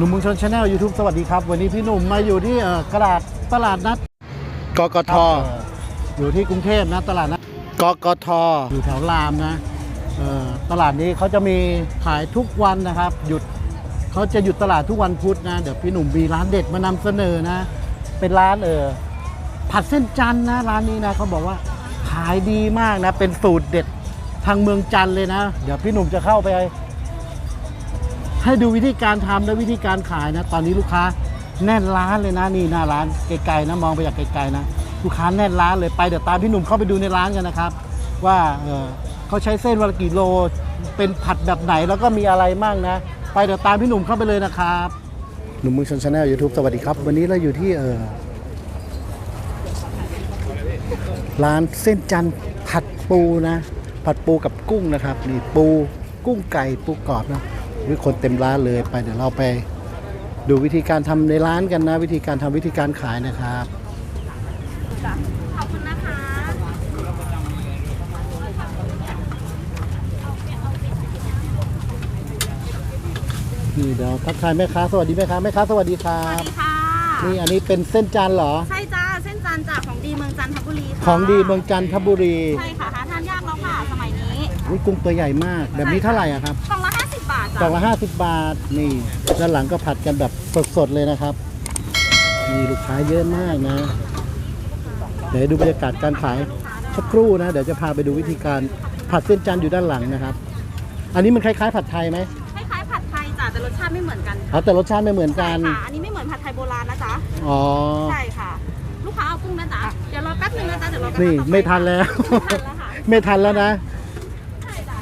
หนุ่มเมืองชนชาแนลยูทูบสวัสดีครับ วันนี้พี่หนุ่มมาอยู่ที่เอ่อกระดาษตลาดนัดกกทเอ่ออยู่ที่กรุงเทพนะตลาดนัดกกทอยู่แถวรามนะเอ่อตลาดนี้เขาจะมีขายทุกวันนะครับ หยุดเขาจะหยุดตลาดทุกวันพุธนะ เดี๋ยวพี่หนุ่มมีร้านเด็ดมานำเสนอนะ เป็นร้านเออผัดเส้นจันทร์นะร้านนี้นะเขาบอกว่าขายดีมากนะ เป็นสูตรเด็ดทางเมืองจันทร์เลยนะ เดี๋ยวพี่หนุ่มจะเข้าไป ให้ดูวิธีการทำและวิธีการขายนะ ตอนนี้ลูกค้าแน่นร้านเลยนะนี่หน้าร้านไกลๆนะมองไปจากไกลๆนะลูกค้าแน่นร้านเลยไปเดี๋ยวตามพี่หนุ่มเข้าไปดูในร้านกันนะครับ ว่าเออเขาใช้เส้นวันละกี่โล เป็นผัดแบบไหนแล้วก็มีอะไรมั่งนะ ไปเดี๋ยวตามพี่หนุ่มเข้าไปเลยนะครับหนุ่มมือชนชาแนลยูทูบสวัสดีครับ วันนี้เราอยู่ที่เออร้านเส้นจันทร์ผัดปูนะ ผัดปูกับกุ้งนะครับนี่ปูกุ้งไก่ปูกรอบนะ มีคนเต็มร้านเลยไปเดี๋ยวเราไปดูวิธีการทำในร้านกันนะ วิธีการทำวิธีการขายนะครับขอบคุณนะคะนี่เดี๋ยวทักทายแม่ค้าสวัสดีแม่ค้าแม่ค้าสวัสดีครัสวับสดีค่ะนี่อันนี้เป็นเส้นจันทร์เหรอใช่จ้าเส้นจันทร์จากของดีเมืองจันทบุรีค่ะของดีเมืองจันทบุรีใช่ค่ะหาทานยากแล้วค่ะสมัยนี้อุ้ยกุ้งตัวใหญ่มาก แบบนี้เท่าไหร่อะครับ กล่องละ50บาทกล่จ้ะองละ50บาทนี่ด้านหลังก็ผัดกันแบบสดๆเลยนะครับมีลูกค้าเยอะมากนะ เดี๋ยวดูบรรยากาศการขายสักครู่นะ เดี๋ยวจะพาไปดูวิธีการผัดเส้นจันทร์อยู่ด้านหลังนะครับ อันนี้มันคล้ายๆ ผัดไทยไหมคล้ายๆผัดไทยจ้ะแต่รสชาติไม่เหมือนกันเอาแต่รสชาติไม่เหมือนกันใช่ค่ะอันนี้ไม่เหมือนผัดไทยโบราณนะจ๊ะอ๋อใช่ค่ะ ลูกค้าเอากุ้งนะจ๊ะเดี๋ยวรอแป๊บนึงนะจ๊ะเดี๋ยวรอกันนี่ไม่ทันแล้ว ไม่ทันแล้วค่ะไม่ทันแล้วนะ ใช่จ้ะ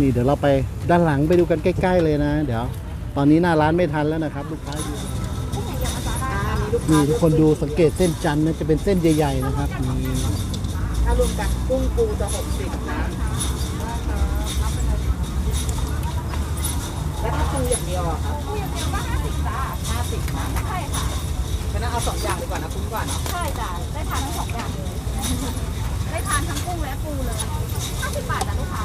นี่เดี๋ยวเราไปด้านหลังไปดูกันใกล้ ๆ เลยนะ เดี๋ยว ตอนนี้หน้าร้านไม่ทันแล้วนะครับลูกค้าอยู่นี่ทุกคนดูสังเกตเส้นจันทร์นะจะเป็นเส้นใหญ่ ๆ นะครับนี่ถ้ารวมกันกุ้งปูจะหกสิบนะแล้วถ้าปูอย่างเดียวอะครับปูอย่างเดียวก็50จ้ะห้าสิบนะใช่ค่ะฉะนั้นเอาสองอย่างดีกว่านะคุ้มกว่าเนาะใช่จ้ะได้ทานทั้งสองอย่างเลยได้ทานทั้งกุ้งและปูเลย50บาทจ้ะลูกค้า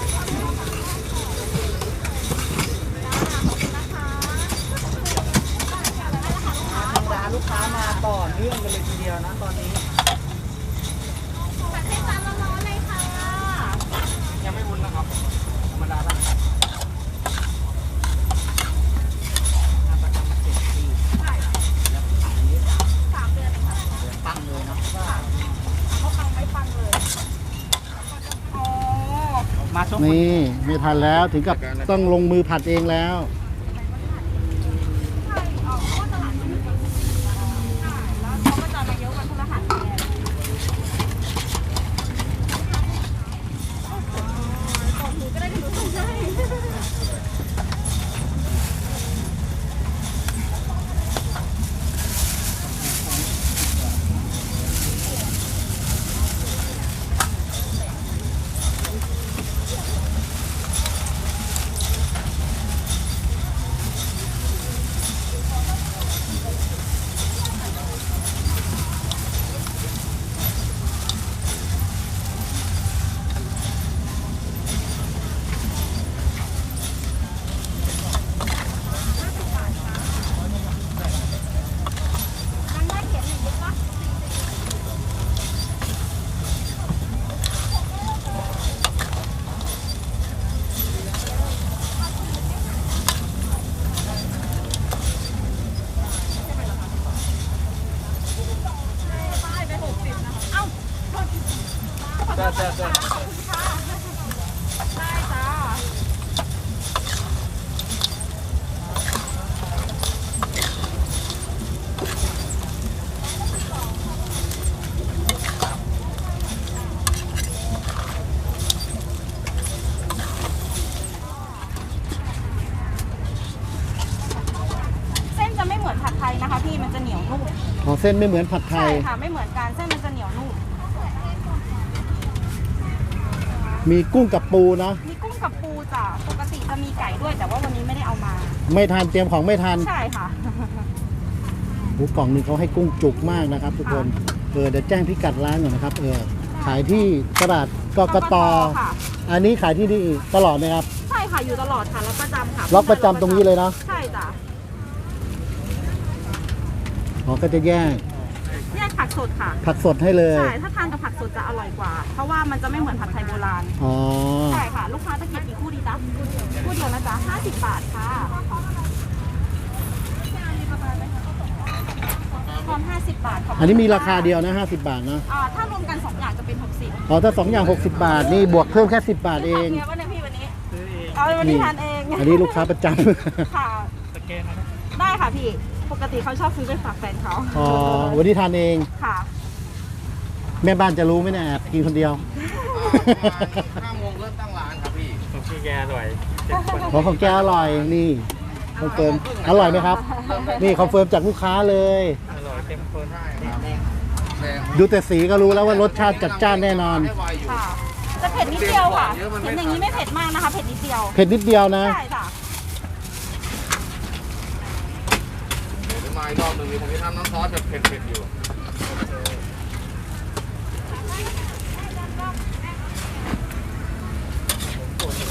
ไม่ทันแล้วถึงกับต้องลงมือผัดเองแล้ว ใช่ออกเพราะว่าตลาดมันมีคนใช่แล้วเขาก็จะมาเยอะวันพฤหัสเนี่ยตบมือก็ได้กันรู้สึกใช่ นั่งได้เขียนหนึ่งดิปะ ป้ายไปหกสิบนะคะ เอ้าโทษที เจ้าเจ้าเจ้า ขอบคุณค่ะได้จ้า เส้นจะไม่เหมือนผัดไทยนะคะพี่ มันจะเหนี ยวนุ่มของเส้นไม่เหมือนผัดไทใช่ย ค่ะไม่เหมือนกันเส้นมันจะเหนียวนุ่มมีกุ้งกับปูเนาะมีกุ้งกับปูจ้ะปกติจะมีไก่ด้วยแต่ว่าวันนี้ไม่ได้เอามา ไม่ทันเตรียมของไม่ทันใช่ค่ะโอ้กล่องหนึงเขาให้กุ้งจุกมากนะครับ ทุกคนเออเดี๋ยวแจ้งพิกัดร้านก่อนนะครับเออขายที่ตลาดกกตค่ะ อันนี้ขายที่นี่ตลอดไหมครับ ใช่ค่ะอยู่ตลอดค่ะล็อกประจำค่ะล็อกประจำตรงนี้เลยเนาะ ใช่จ้ะ อ๋อก็จะแยกแยกผักสดค่ะ ผักสดให้เลย ใช่ ถ้าทานกับผักสดจะอร่อยกว่า เพราะว่ามันจะไม่เหมือนผัดไทยโบราณ อ๋อ ใช่ค่ะ ลูกค้าจะเก็บกี่คู่ดีจ๊ะคู่เดียวนะจ๊ะ50 บาทค่ะพร้อม50 บาทขบคุณอันนี้มีราคาเดียวนะ50 บาทนะ อ่าถ้ารวมกัน 2 อย่างจะเป็น 60อ๋อถ้า 2 อย่าง 60 บาท นี่บวกเพิ่มแค่ 10 บาทเองทานเนี่ยว่าเนี่ยพี่วันนี้เอาวันนี้ทานเองอันนี้ลูกค้าประจค่ะ สแกนนะได้ค่ะพี่ ปกติเขาชอบซื้อไปฝากแฟนเขาำอ๋อวันนี้ทานเอง ค่ะ แม่บ้านจะรู้ไหมเนี่ยแอบกินคนเดียว ห้าโมงเริ่มตั้งร้านครับพี่ของพี่แกอร่อยเจ็ดคนของของแกอร่อยนี่คอนเฟิร์มอร่อยไหมครับ นี่คอนเฟิร์มจากลูกค้าเลย อร่อยเต็มคนใช่ครับแรงดูแต่สีก็รู้แล้วว่ารสชาติจัดจ้านแน่นอนให้ไวอยู่ ค่ะจะเผ็ดนิดเดียวค่ะเห็นอย่างนี้ไม่เผ็ดมากนะคะ เผ็ดนิดเดียว เผ็ดนิดเดียวนะ ใช่จ้ะ เดี๋ยวมา อีกรอบหนึ่งดีผมจะทำน้ำซอสแบบเผ็ดๆอยู่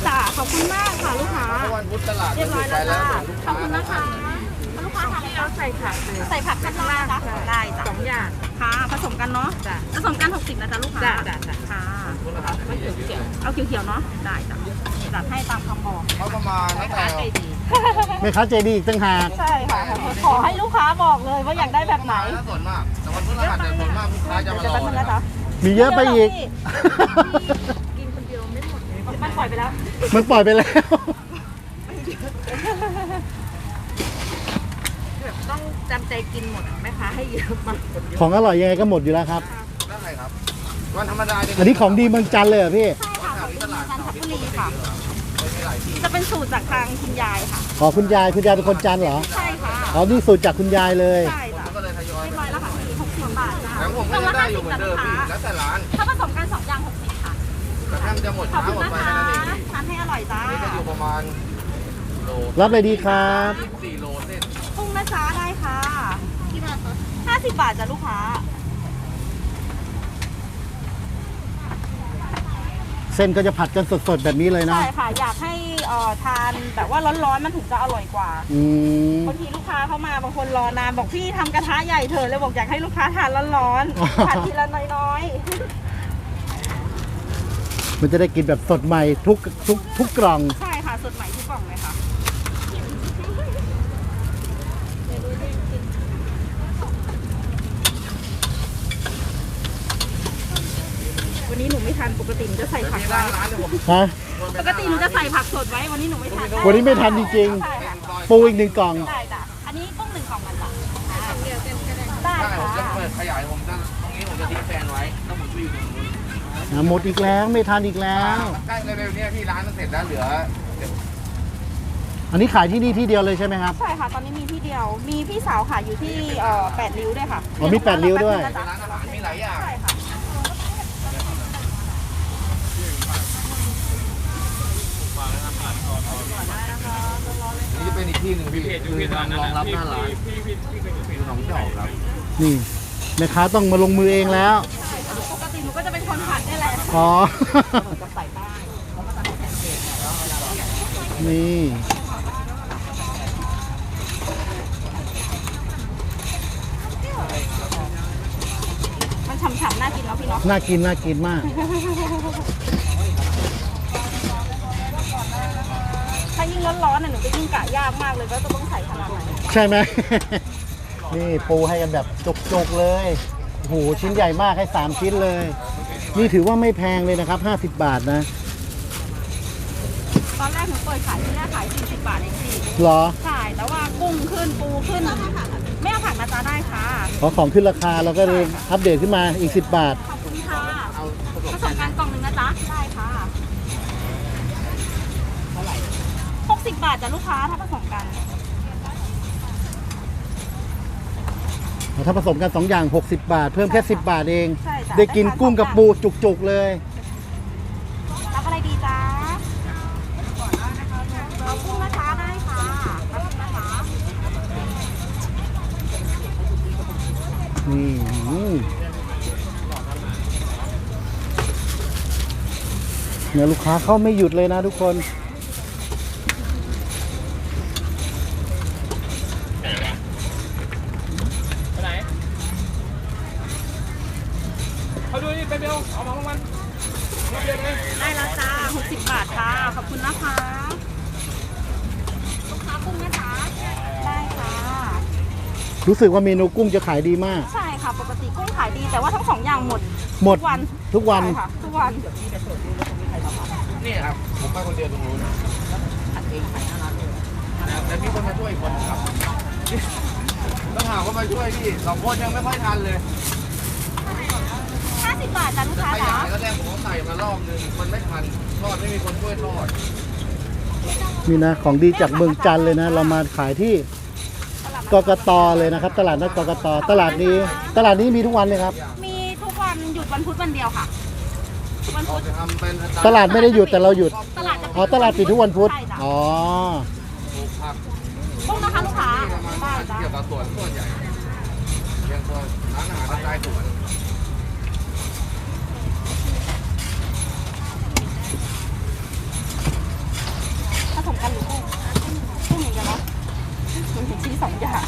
จ้ะขอบคุณมากค่ะลูกค้าทุกวันพุธตลาดเรียบร้อยไปแล้วแล้วจ้ะลูกขอบคุณนะคะ ลูกค้าทานแล้วใส่ผักใส่ผักข้างล่างนะได้จ้ะสองอย่างค่ะผสมกันเนาะจ้ะผสมกัน 60นะจ๊ะลูกค้าจ้ะจ้ะจ้ะค่ะเอาเขียวๆเนาะได้จ้ะจัดให้ตามคำบอกเขาประมาณตั้งแต่ แม่ค้าใจดีอีกตั้งหาก ใช่ค่ะ ขอให้ลูกค้าบอกเลยว่าอยากได้แบบไหนแล้วส่วนมาก แต่วันพฤหัสเนี่ยส่วนมากลูกค้าจะมาเดี๋ยวรแป๊บอนึงนะนะจ๊ะมีเยอะไปอีกกินคนเดียวไม่หมดมันปล่อยไปแล้ว มันปล่อยไปแล้ว ต้องจำใจกินหมดแม่ค้าให้เยอะมากของอร่อยยังไงก็หมดอยู่แล้วครับ ได้ครับ วันธรรมดาเนี่ยอันนี้ของดีเมืองจันทร์เลยเหรอพี่ ใช่ค่ะของจันทบุรีค่ะมีหลายที่ จะเป็นสูตรจากทางคุณยายค่ะ ขอคุณยายคุณยายเป็นคนจันทร์เหรอใช่ค่ะ อ๋อนี่สูตรจากคุณยายเลย ใช่จ้ะก็เลยทยอยเรียบร้อยแล้วค่ะพี่หกสิบบาทจ้ะหนังผมก็ยังได้อยู่เหมือนเดิมพี่แล้วแต่ร้านถ้าผสมกันสองอย่างหกสิบค่ะแต่ถ้ามันจะหมดขอบช้าคุณหมดนะไปคะแค่นั้นเองพี่ทานให้อร่อยจ้านี่จะอยู่ประมาณโลรับเลยดีครับ สี่โลเส้น กุ้งนะจ๊ะได้ค่ะกี่บาทคะห้าสิบบาทจ้ะลูกค้า ส้นก็จะผัดกันสดๆแบบนี้เลยนะ ใช่ค่ะอยากให้เอ่อทานแบบว่าร้อนๆมันถึงจะอร่อยกว่าอืม บางทีลูกค้าเข้ามาบางคนรอนานบอกพี่ทำกระทะใหญ่เถอะเลยบอกอยากให้ลูกค้าทานร้อนอ๋อๆผัดทีละน้อยมันจะได้กินแบบสดใหม่ทุกทุกทุกกล่อง ๆ ใช่ค่ะสดใหม่ทุกกล่องเลยค่ะ วันนี้หนูไม่ ทานปกติหนูจะใส่ผักมีไว้ร้านร้านเนี่ยผมฮะปกติหนูจะใส่ผักสดไว้วันนี้หนูไม่ทานวันนี้ไม่ทันจริงใช่ค่ะๆปูอีกหนึ่งกล่อง ได้จ้ะอันนี้กุ้งหนึ่งกล่องมันจ้ะได้ใช่ผมจะค่ะเปิดขยายผมจะตรงนี้ผมจะทิ้งแฟนไว้แล้วผมไปอยู่ตรงนู้นอะหมดอีกแล้วไม่ทันอีกแล้ว ใกล้เร็วๆเนี้พี่ร้านมันเสร็จแล้วเหลือเดี๋ยวอันนี้ขายที่นี่ที่เดียวเลยใช่ไหมครับ ใช่ค่ะ ตอนนี้มีที่เดียว มีพี่สาวขายอยู่ที่เอ่อแปดริ้วด้วยค่ะอ๋อมีแปดริ้วด้วยเดี๋ร้านอาหารมีหลายอย่างใช่ค่ะ นี่จะเป็นอีกที่หนึ่งพี่เพจอยู่คือเพจร้านนั้นรองรับหพี่น้าร้านพี่พี่พี่เป็นเพจคือหนองจอกครับนี่แม่ค้าต้องมาลงมือเองแล้ว ปกติหนูก็จะเป็นคนผัดนี่แหละอ๋อจะใส่บ้างนี่มันฉ่ำๆน่ากินเนาะพี่เนาะน่ากินน่ากินมาก ถ้ายิ่งร้อนๆน่ะหนูก็ยิ่งกะยากมากเลยว่าจะต้องใส่ขนาดไหนใช่ไหม นี่ปูให้กันแบบจุกๆเลยโอ้โหชิ้นใหญ่มากให้ 3 ชิ้นเลย นี่ถือว่าไม่แพงเลยนะครับ 50 บาทนะ ตอนแรกหนูเปิดขายที่แรกขาย 40 บาทเองพี่เหรอใช่แต่ว่ากุ้งขึ้นปูขึ้น ไม่เอาผักนะจ๊ะได้ค่ะ ขอของขึ้นราคาเราก็เลยอัปเดตขึ้นมาอีก 10 บาท ขอบคุณค่ะผสมกันกล่องหนึ่งนะจ๊ะ ได้ค่ะเท่าไหร่60 บาทจ้ะลูกค้าถ้าผสมกัน ถ้าผสมกัน2อย่าง 60 บาท เพิ่มแค่10 บาทเอง ใช่จ้ะได้กินกุ้งกับปูจุกๆเลย รับอะไรดีจ๊ะเอากุ้งนะจ๊ะได้ค่ะรับนะคะนี่อืมเนี่ยลูกค้าเข้าไม่หยุดเลยนะทุกคน ไปไหนเขาดูนี่ ไปเบลเอาของรางวัลมาเบียร์เลยได้แล้วจ้า60 บาทค่ะ ขอบคุณนะคะลูกค้ากุ้งนะจ๊ะได้ค่ะ รู้สึกว่าเมนูกุ้งจะขายดีมาก ใช่ค่ะ ปกติกุ้งขายดีแต่ว่าทั้งสองอย่างหมดหมดทุกวันทุกวัน ใช่ค่ะทุกวัน นี่ครับ ผมไปคนเดียวตรงนู้นแต่มีคนมาช่วยอีกคนครับต้องหาว่ามาช่วยพี่สองคนยังไม่ค่อยทันเลย 50 บาทจ้ะลูกแต่ค้าขยะจ๋าแล้วแรกผมก็ใส่มารอบนึงมันไม่ทันทอดไม่มีคนช่วยทอดนี่นะของดีจากเมืองจันทร์เลยนะ เรามาขายที่กกตเลยนะครับ ตลาดนัดกกตตลาดนี้ ตลาดนี้มีทุกวันเลยครับ มีทุกวันหยุดวันพุธวันเดียวค่ะ วันเราพุธจะทำเป็นตลาดไม่ได้หยุดแต่เราหยุดตลาดจะอ๋อตลาดปิดทุกวันพุธใช่จ้ะอ๋อปลูกผักกุ้งนะคะลูกค้าที่ประมาณได้จ้ะเกี่ยวกับสวนส่วนใหญ่เรียงตัวร้านอาหารกระจายสวน ผสมกันหรือกุ้งกุ้งอย่างเดียวเนาะมันมีชีสองอย่าง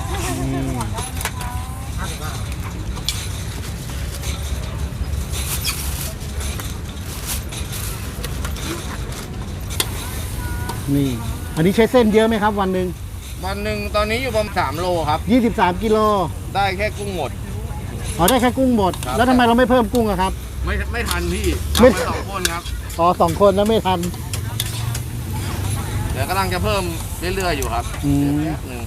นี่ อั นนี้ใช้เส้นเยอะไหมครับวันหนึ่งวันหนึ่งตอนนี้อยู่ประมาณสามโลครับ 23 กิโลได้แค่กุ้งหมด อ๋อได้แค่กุ้งหมด ครับ แล้วทำไมเราไม่เพิ่มกุ้งอะครับ ไม่ไม่ทันพี่ไม่ ทำมาสองคนครับอ๋อสองคนแล้วไม่ทัน เดี๋ยวกำลังจะเพิ่มเรื่อยๆอยู่ครับอืม เดี๋ยวแป๊บหนึ่ง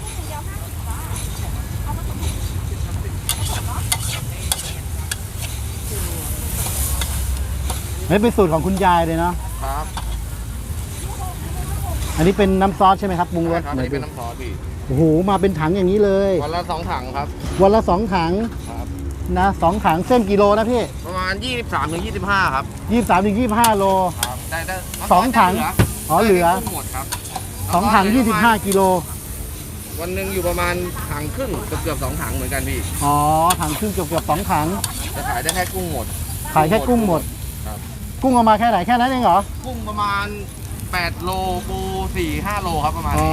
นี่เป็นสูตรของคุณยายเลยเนาะครับ อันนี้เป็นน้ำซอสใช่ไหมครับปรุงรใช่สครับอันนี้เป็นน้ำซอสพี่โอ้โหมาเป็นถังอย่างนี้เลย วันละสองถังครับ วันละสองถังครับ นะสองถังเส้นกิโลนะพี่ ประมาณ 23ถึง25 ครับยี่สามถึงยี่ห้าโล ครับได้ได้สองถังอ๋อเหลือได้กุ้งหมดครับสองถังยี่สิบห้ากิโล วันหนึ่งอยู่ประมาณถังครึ่งเกือบเกือบสองถังเหมือนกันพี่ อ๋อ ถังครึ่งเกือบเกือบสองถัง จะขายได้แค่กุ้งหมด ขายแค่กุ้งหมด ครับ กุ้งเอามาแค่ไหนแค่นั้นเองเหรอ กุ้งประมาณ 8 โลปู4 5 โลครับประมาณอ๋อ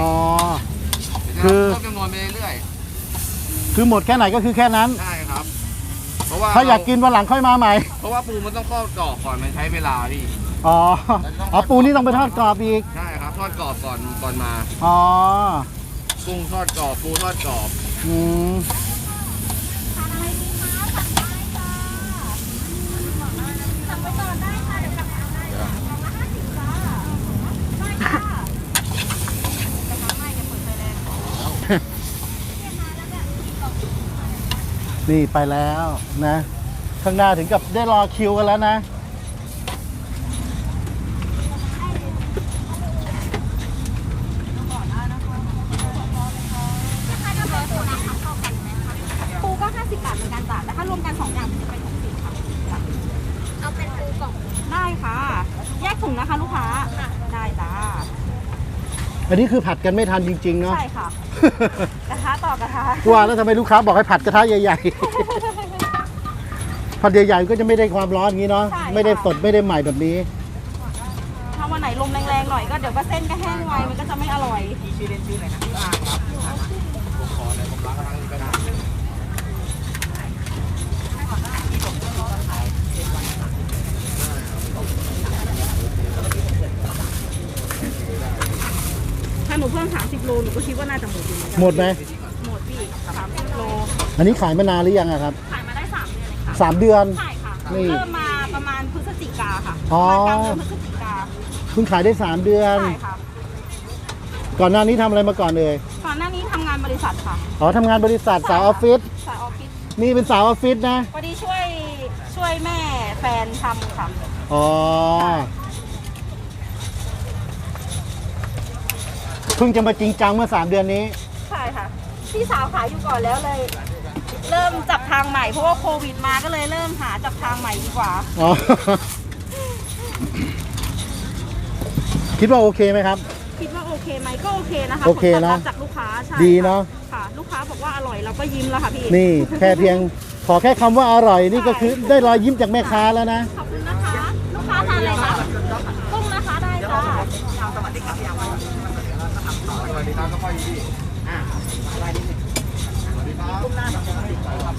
นี้คือเดี๋ยวจะเพิ่มจำนวนไปเรื่อยคือหมดแค่ไหนก็คือแค่นั้น ๆ ได้ครับ เพราะว่าถ้าอยากกินวันหลังค่อยมาใหม่ เพราะว่าปูมันต้องทอดกรอบก่อนมันใช้เวลาพี่ อ๋อ อ๋อปูนี่ต้องไปทอดกรอบอีก ใช่ครับ ทอดกรอบก่อนก่อนมา อ๋อ กุ้งทอดกรอบปูทอดกรอบ อืม นี่ไปแล้วนะ ข้างหน้าถึงกับได้รอคิวกันแล้วนะปูก็ 50 บาทเหมือนกันจ้ะแต่ถ้ารวมกันสองอย่างจะเป็น60ค่ะเอาเป็นปูกล่องได้ค่ะ แยกถุงนะคะลูกค้าได้จ้าอันนี้คือผัดกันไม่ทันจริงๆเนาะ ใช่ค่ะกระทะต่ อกระทะว่าแล้วทำไมลูกค้าบอกให้ผัดกระทะใหญ่ๆ ผัดใหญ่ๆก็จะไม่ได้ความร้อนอย่างนี้เนาะ ใช่ค่ะ ไม่ได้สดไม่ได้ใหม่แบบนี้ ถ้าวันไหนลมแรงๆหน่อยก็เดี๋ยวก็เส้นก็แห้งไวมันก็จะไม่อร่อยผมขอเลยผมรักครั้งนี้ก็ได้ถ้าหนูเพิ่ม30โลหนูก็คิดว่าน่าจะหมดอยู่เหมือนกันหมดไหมหมดพี่30โล อันนี้ขายมานานหรือยังอะครับขายมาได้3เดือนเลยค่ะสามเดือน ใช่ค่ะนี่ เริ่มมาประมาณพฤศจิกาค่ะอ๋อ ประมาณกลางเดือนพฤศจิกาเพิ่งขายได้สามเดือน ใช่ค่ะก่อนหน้านี้ทำอะไรมาก่อนเลยก่อนหน้านี้ทำงานบริษัทค่ะอ๋อทำงานบริษัทสาวออฟฟิศสายออฟฟิศนี่เป็นสาวออฟฟิศนะพอดีช่วยช่วยแม่แฟนทำค่ะอ๋อเพิ่งจะมาจริงจังเมื่อสามเดือนนี้ ใช่ค่ะพี่สาวขายอยู่ก่อนแล้วเลย เริ่มจับทางใหม่เพราะว่าโควิดมาก็เลยเริ่มหาจับทางใหม่ดีกว่า อ๋อ คิดว่าโอเคไหมครับ คิดว่าโอเคไหมก็โอเคนะคะโอเคนะผลตอบรับจากลูกค้าใช่ดีเนอะ ค่ะ ลูกค้าบอกว่าอร่อยเราก็ยิ้มแล้วค่ะพี่ นี่ แค่เพียง ขอแค่คำว่าอร่อยนี่ก็คือได้รอยยิ้มจากแม่ค้าแล้วนะ ขอบคุณนะคะ ลูกค้าทานอะไรคะกุ้งนะคะได้จ้าสวัสดีครับก็ค่อยพี่อ่าสวัสดีครับกุ้งหน้าปกติครับ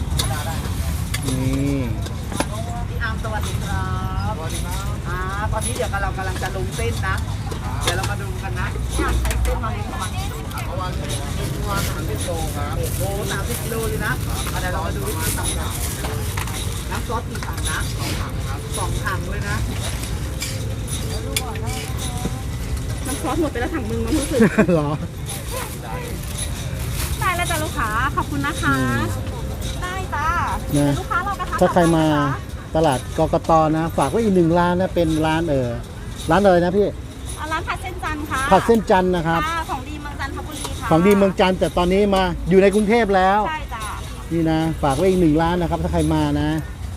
นี่พี่อาร์มสวัสดีครับสวัสดีครับอ่าตอนนี้เดี๋ยวเรากำลังจะลงเส้นนะ เดี๋ยวเรามาดูกันนะพี่อาร์มใช้เส้นมาลงประมาณกี่โลครับประมาณประมาณสามสิบโลครับโอ้สามสิบกิโลเลยนะอะเดี๋ยวเรามาดูวิธีทำกันน้ำซอสกี่ถังนะสองถังครับสองถังเลยนะน้ำซอสหมดไปแล้วถังมึงมั้งรู้สึกเหรอได้แล้วจ้ะลูกค้าขอบคุณนะคะได้ จ้านะเดี๋ยวลูกค้ารอกระทะถ้าใครมาต่อไปนะคะตลาดกกตนะ ฝากไว้อีกหนึ่งร้านนะเป็นร้านเออร้านอะไรนะพี่อ่าร้านผัดเส้นจันทร์ค่ะผัดเส้นจันทร์นะครับ ค่ะของดีเมืองจันทบุรีค่ะของดีเมืองจันทร์แต่ตอนนี้มาอยู่ในกรุงเทพแล้ว ใช่จ้ะนี่นะ ฝากไว้อีกหนึ่งร้านนะครับ ถ้าใครมานะ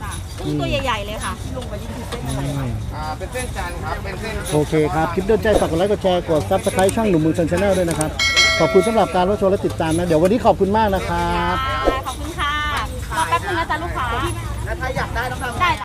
จ้ะกุ้งตัวใหญ่ๆเลยค่ะลงไปนี่คือเส้นอะไรวะอ่าเป็นเส้นจันทร์ครับ เป็นเส้น โอเคครับ คลิปโดนใจฝากกดไลค์กดแชร์กดซับสไครต์ช่องหนุ่มเมืองชนชาแนลด้วยนะครับ ขอบคุณสำหรับการรับชมและติดตามนะ เดี๋ยววันนี้ขอบคุณมากนะครับ ลูกค้า